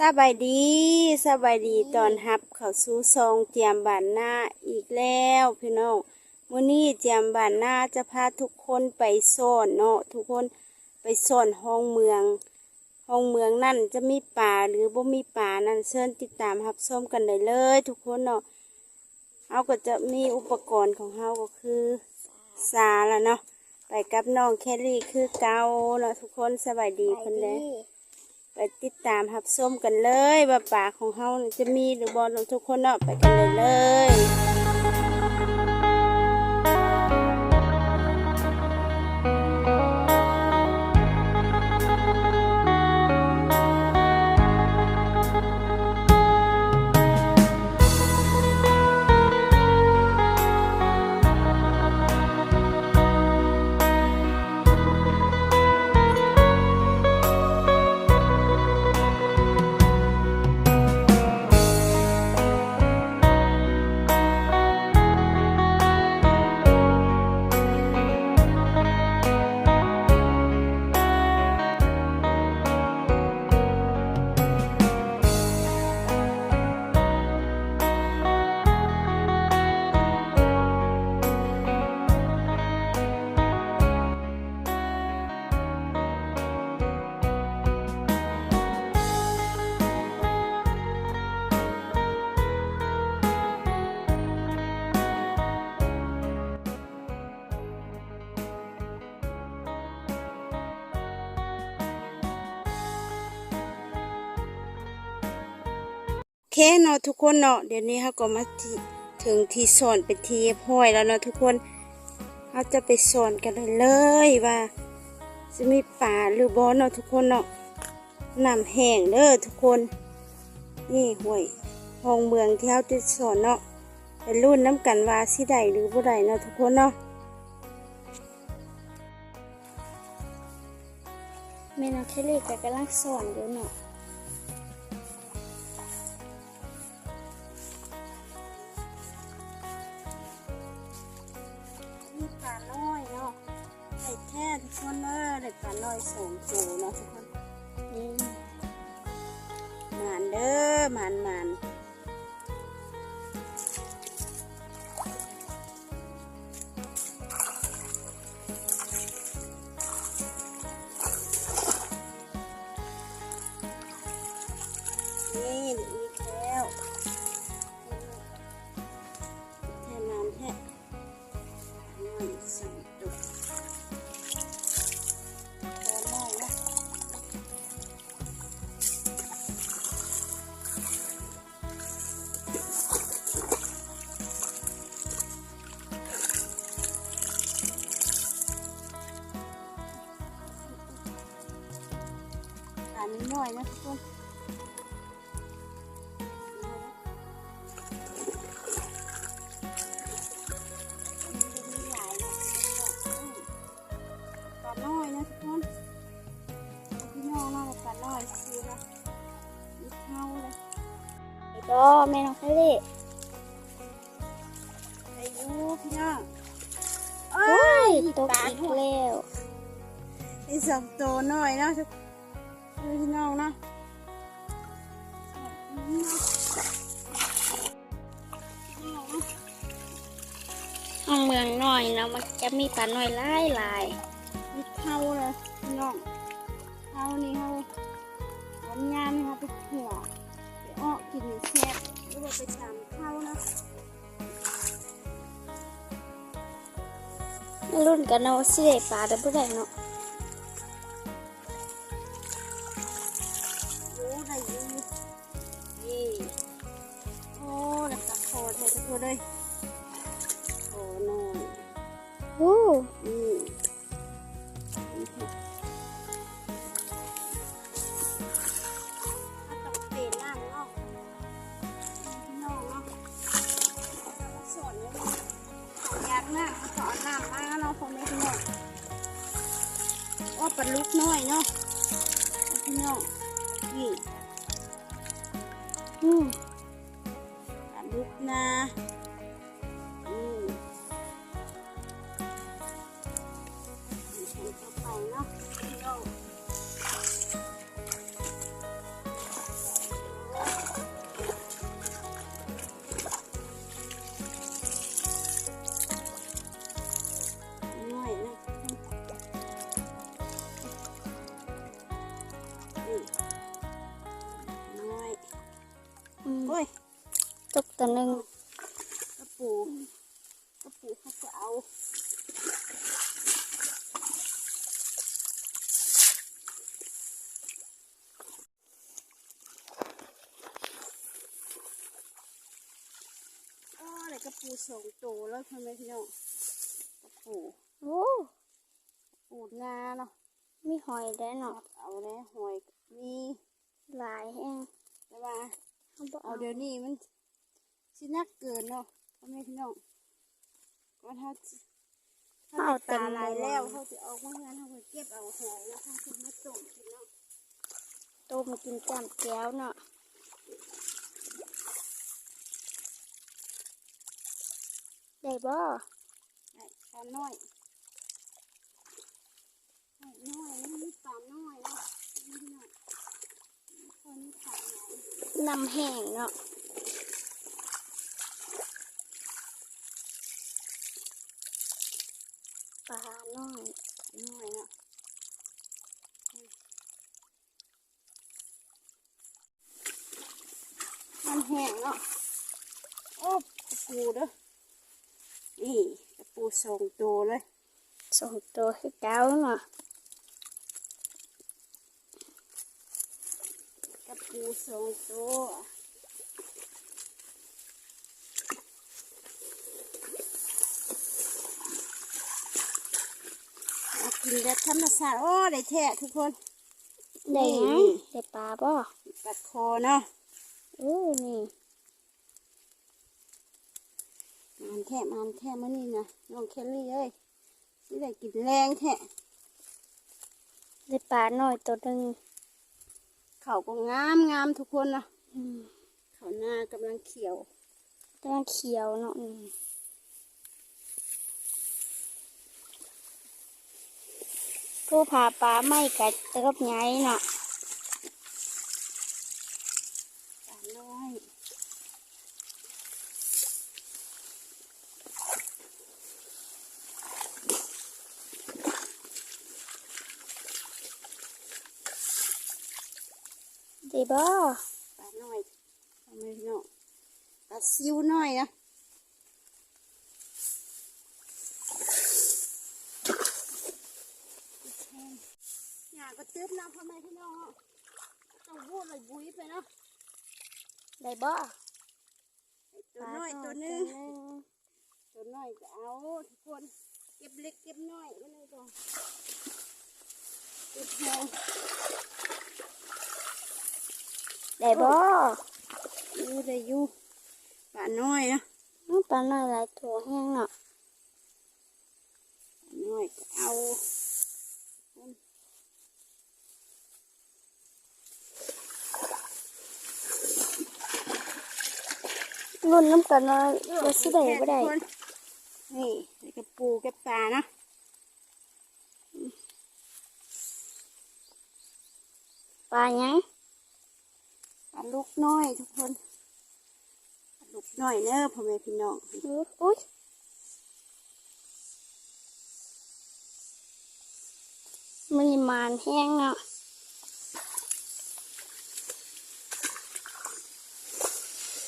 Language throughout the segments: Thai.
สบายดีสบายดีตอนรับเขาสู่ซองเจียมบานหน้าอีกแล้วพี่น้องมื้อนี้เจียมบานหน้าจะพาทุกคนไปซ่อนเนาะทุกคนไปซ่อนห้องเมือง ห้องเมืองนั่นจะมีป่าหรือบ่มีป่านั่นเชิญติดตามรับชมกันได้เลย ทุกคนเนาะเฮาก็จะมีอุปกรณ์ของเฮาก็คือสาล้วเนาะไปกับน้องแคลรี่คือเกาเนาะทุกคนสบายดีเพิ่นเลย ไปติดตามรับส้มกันเลยว่าป่าของเฮาจะมีหรือบอลทุกคนเนาะไปกันเลยเลย เคเนาะทุกคนเนาะเดี๋ยวนี้เขาก็มาที่ถึงที่สอนเป็นทีเรียบร้อยแล้วเนาะทุกคนเขาจะไปสอนกันเลยเลยว่าจะมีป่าหรือบอเนาะทุกคนเนาะน้ำแห้งเด้อทุกคน นี่ห่วยห้องเมืองที่เขาจะสอนเนาะเป็นรุ่นน้ำกันว่าสิใดหรือบ่ใดเนาะทุกคนเนาะแม่น้องเคลลี่ก็กำลังสอนอยู่เนาะ น้อยสองตัวเนาะทุกคนนี่หมานเด้อหมานหมานนี่ แม่น้องเคลลี่อายุพี่น้องโอ้ยตกอีกแล้วไอ้สองตัวน้อยนะทุกพี่น้องนะห้องเมืองน้อยเนาะมันจะมีปลาน้อยหลายหลายมีเข้าเลยพี่น้องเข้านี่เขาวันงานเขาไปหัวไป อ้อกินแซ่บหรือว่าไปตามเข้านะรุ่นกันเนาสิได้ปลาได้บ่ได้เนาะรู้ได้อยูนี่โอ้แล้วก็โคตรเลยทุกคนเลยโอ้น้อยโอ้อืม ตกตัวหนึ่งกระปูกระปูเขาจะเอาอ๋อเลยกระปูสองตัวแล้วทำไมพี่น้องกระปูโอ้ปูนาเนาะมีหอยได้เนาะเอาเลยหอยมีหลายแห้งแต่ว่าเขาบอกเอาเอาเดี๋ยวนี้มัน สินักเกินเนาะพ่อแม่พี่น้องก็ถ้าถ้าได้ปลาหลายแล้วเขาจะเอามาเงินเขาก็เก็บเอาหอยแล้วเขาจะมาต้มกินเนาะต้มกินจำแก้วเนาะได้บ่ไอ้ปลาน้อยไอ้น้อยมันมีปลาน้อยเนาะนี่พี่น้องคนนี้ปลาใหญ่น้ำแห้งเนาะปลาน้อย น้อยเนาะมันแห้งเนาะโอ้กระปูเด้อนี่กระปู สองตัวเลยส่งตัวให้เก้าเนาะกระปูสองตัวเอากินแบบธรรมชาติโอ้ได้แท้ทุกคนได้หยังนี่ได้ปลาบ่ปัดคอเนาะโอ้นี่ มันแท้มันแท้มื่อนี้นะน้องเคลลี่เอ้ยสิได้กินแรงแท้ได้ปลาน้อยตัวหนึ่งเขาก็งามงามทุกคนนะอืมเขาหน้ากำลังเขียวกำลังเขียวเนาะนี่ผู้พาปลาไม่กัดเติบไงเนาะ ปลาน้อย ได้บ่ปลาน้อยทำไมพี่น้องปลาซิวน้อยนะหยาก็ตึ๊บนะพ่อแม่พี่น้องต้องพูดเลยบุ้ยไปเนาะได้บ่ตัวน้อยตัวหนึงปลาน้อยตัวน้อยก็เอาทุกคนเก็บเล็กเก็บน้อยก็เลยก่อนเก็บแพง ได้บ่อยู่ได้อยู่ปลาน้อยนะอื้อปลาน้อยหลายตัวแห้งเนาะปลาน้อยก็เอารุ่นน้ำกันเนาะว่าสิได้บ่ได้ทุกคนนี่นี่กระปูเก็บปลานะปลาหยัง ปลาลูกน้อยทุกคนปลาลูกน้อยเนอะพ่อแม่พี่น้องอุ๊ยอุ้ยมันมานแห้งเนาะ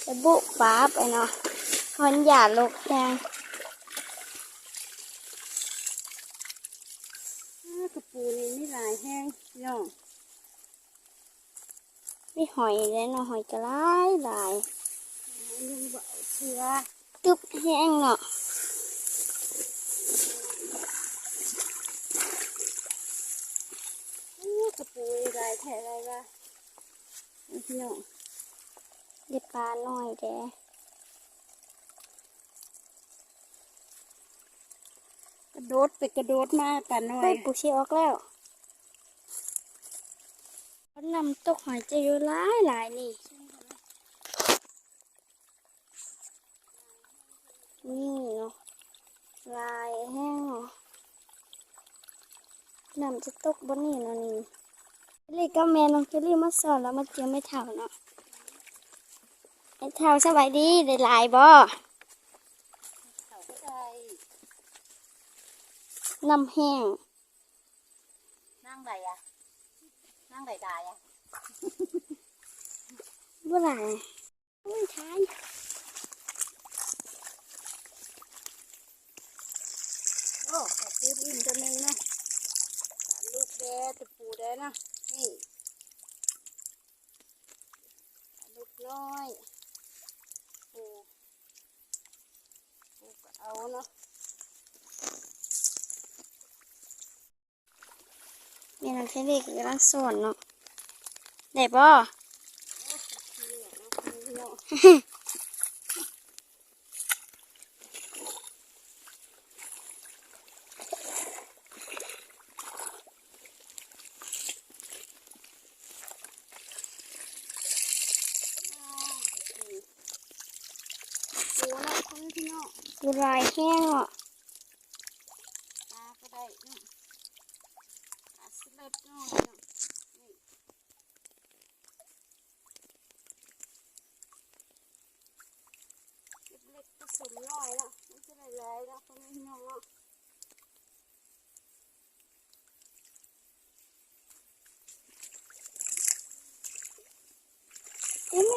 จะบุกฟ้าไปเนาะมันหยาดลกแห้งอ้ากระปูนี่มีหลายแห้งพี่น้อง มีหอยเลยเนาะหอยกระไรหลายยังบ่เอาเชื้อตึบแห้งเนาะอ้ากระปูนี่หลายแท้หลายว่าเอาพี่น้องได้ปลาน้อยแกกระโดดไปกระโดดมาปลาน้อเฮ้ยยปูชีออกแล้ว นำตกหอยจะอยู่หลายหลายนี่ นี่เนาะลายแห้งเนาะน้ำจะตกบนนี่เนาะนี่เลี่ก็แม่น้องเจลลี่มาสอนแล้วมาเจอไม่เท่าเนาะไม่เท่าสบายดีได้หลายบ่เขาก็ได้น้ำแห้ง ไหนได้อะเมื่ไหลไม่ใช่โอ้ตีดินตัหนึ่งนะลูกแดดตะปูแดดนะนี่ลูกน้อยปูปูก็เอาเนาะ แม่น้องเชอรี่ก็กำลังสอนเนาะได้บ่นี่เนาะปูเนาะคนพี่เนาะดูลายแห้งเนาะตาก็ได้ เนาะตาสลัดเนาะเนาะนี่เล็กๆสมน้อยเนาะมันจะได้หลายเนาะคนพี่น้องเนาะเอ้ยแ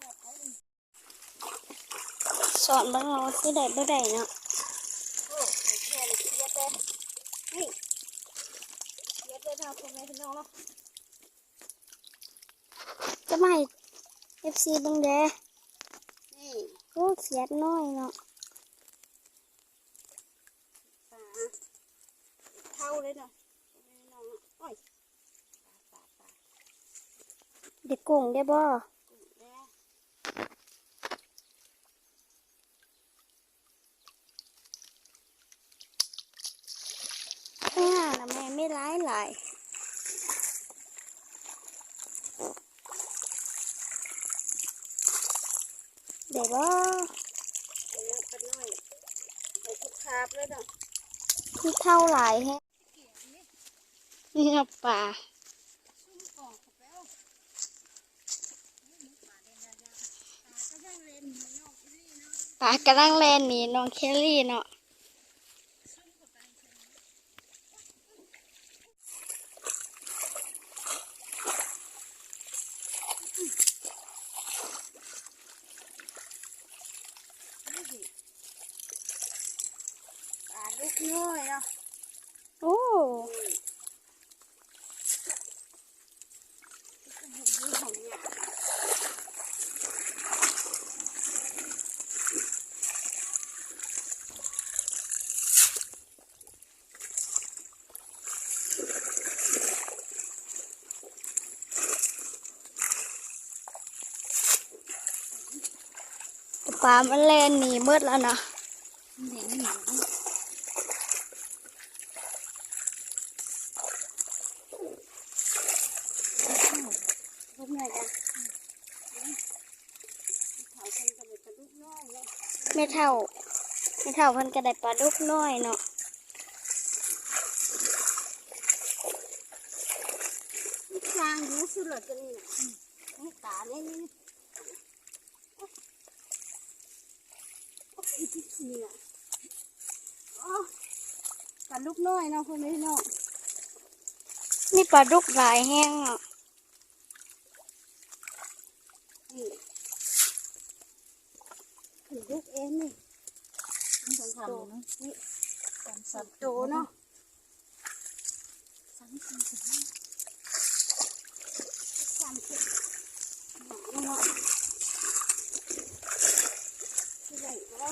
ม่สอนบ้างเราสิได้บ่ได้เนาะ เดเลยนี่เครียดเลยเนาะคนพี่น้องเนาะจะมาให้ FC บังเด้อนี่กูเสียดน้อยเนาะเท่าเลยเนาะน้องเนาะโอ้ยเด็กกุ้งได้บ่ กุ้งแดง ข้างหน้าน่ะแม่ไม่ร้ายหลายได้บ่ เดี๋ยวกันหน่อยไปทุกคาบเลยเนาะที่เท่าหลายแฮะนี่เนาะป่าซุ่มออกกับแล้วปลาเด่นยาวๆปลาก็ยังเล่นอยู่นอกที่นี่เนาะป่ากำลังแล่นหนีน้องเคลลี่เนาะ ซุ่มกับไปเฉยปลาลูก น้อยเนาะโอ้ดูของเนี่ยป่ามันแล่นหนีมืดแล้วเนาะเห็นหนูลูกใหญ่กันเขาคงจะเป็นลูกน้อยเลย ไม่ เท่าไม่เท่าเพิ่นก็ได้ปลาดุกน้อยเนาะจางรู้สุดเลยกันนี่นะนี่ตาเนี่ยนี่โอ้ยที่ขี้อะโอ้กับลูกน้อยเนาะคนนี้เนาะนี่ปลาดุกหลายแห้งเนาะ นี่ เองนี่สองโตนี่สองโตเนาะสามสี่สามสามสิบเนาะที่ไหนว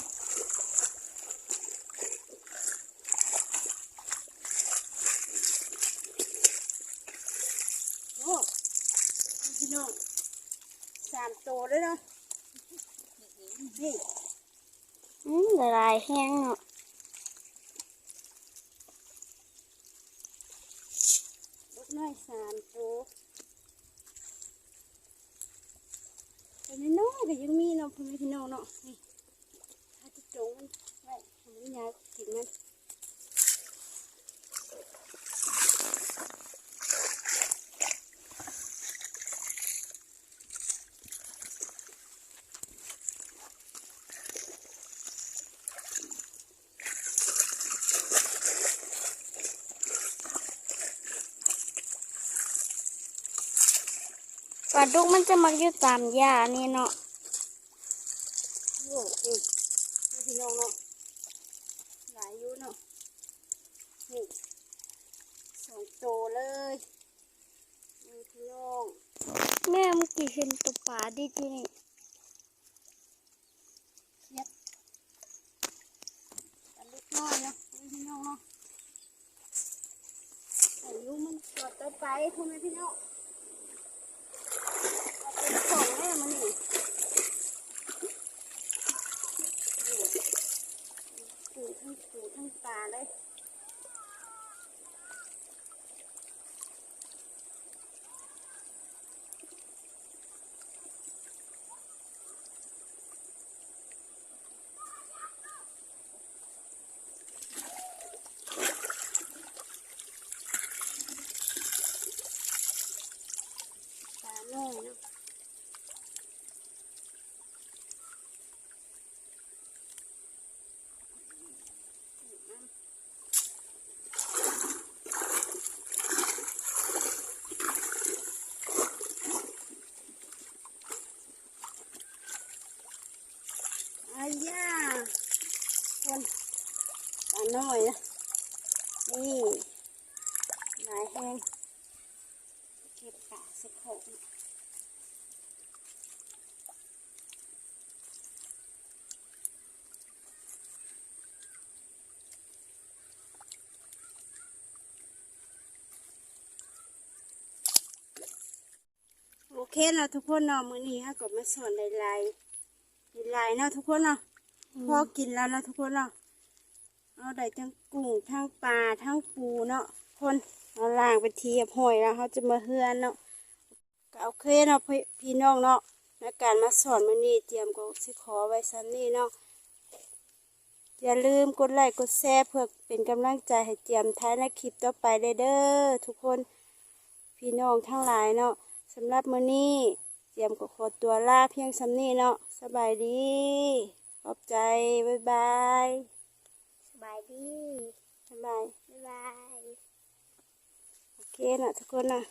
โอ้พี่น้องสามโตเลยเนาะนี่ อืมหลายแห้งเนาะลูกน้อยสามตัวแต่ไม่น้อยก็ยังมีเนาะพ่อแม่พี่น้องเนาะนี่ถ้าจะจงมันไว้ทำให้ยายกินมัน ดุกมันจะมักอยู่ตามหญ้านี่เนาะโอ้นี่พ่อพี่น้องเนาะหลายอยู่เนาะนี่สองตัวเลยพี่น้องแม่เมื่อกี้เห็นตัวปลาดีที่นี่เทียบกันเล็กน้อยเนาะพี่น้องเนาะอายุมันตรวจต่อไปพ่อแม่พี่น้องเอาเป็นของแม่มันนี่ปูทั้ง ปูทั้งปลาเลย ปลาน้อยเนาะอายาคน ปลาน้อยนะ นี่หลายแห้งเก็บปลาสักของโอเคเนาะทุกคนเนาะมื้อนี้ฮะก็มาสอนลายๆลายๆเนาะทุกคนเนาะพอกินแล้วเนาะทุกคนเนาะ เอาได้ทั้งกุ้งทั้งปลาทั้งปูเนาะคนเอาล่างไปทีบหอยแล้วเขาจะมาเฮือนเนาะก็โอเคเนาะพี่พี่น้องเนาะในการมาสอนมื้อนี้เตรียมก็สิขอไว้ซ้ำนี้เนาะอย่าลืมกดไลค์กดแชร์เพื่อเป็นกำลังใจให้เตรียมท้ายในคลิปต่อไปเด้อเด้อทุกคนพี่น้องทั้งหลายเนาะสำหรับมื้อนี้เตรียมก็ขอตัวลาเพียงซ้ำนี้เนาะสบายดีขอบใจบ๊ายบาย บายดีบ๊ายบาย บ๊ายบาย โอเคเนาะทุกคนเนาะ